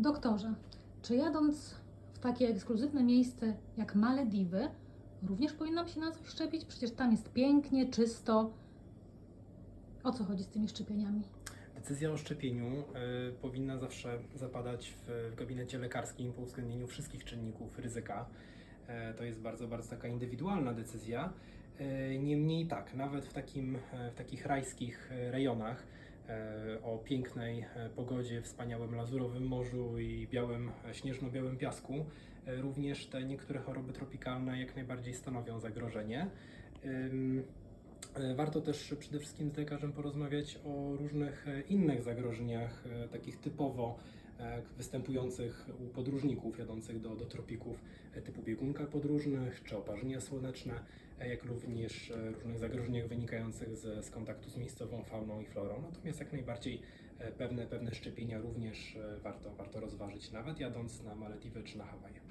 Doktorze, czy jadąc w takie ekskluzywne miejsce jak Malediwy, również powinnam się na coś szczepić? Przecież tam jest pięknie, czysto. O co chodzi z tymi szczepieniami? Decyzja o szczepieniu y, powinna zawsze zapadać w, w gabinecie lekarskim po uwzględnieniu wszystkich czynników ryzyka. E, to jest bardzo, bardzo taka indywidualna decyzja. E, Niemniej tak, nawet w, takim, e, w takich rajskich e, rejonach o pięknej e, pogodzie, wspaniałym lazurowym morzu i białym, e, śnieżno-białym piasku, e, również te niektóre choroby tropikalne jak najbardziej stanowią zagrożenie. E, Warto też przede wszystkim z lekarzem porozmawiać o różnych e, innych zagrożeniach, e, takich typowo e, występujących u podróżników jadących do, do tropików, e, typu biegunka podróżnych czy oparzenia słoneczne, e, jak również e, różnych zagrożeniach wynikających z, z kontaktu z miejscową fauną i florą. Natomiast jak najbardziej e, pewne, pewne szczepienia również e, warto, warto rozważyć, nawet jadąc na Malediwy czy na Hawaje.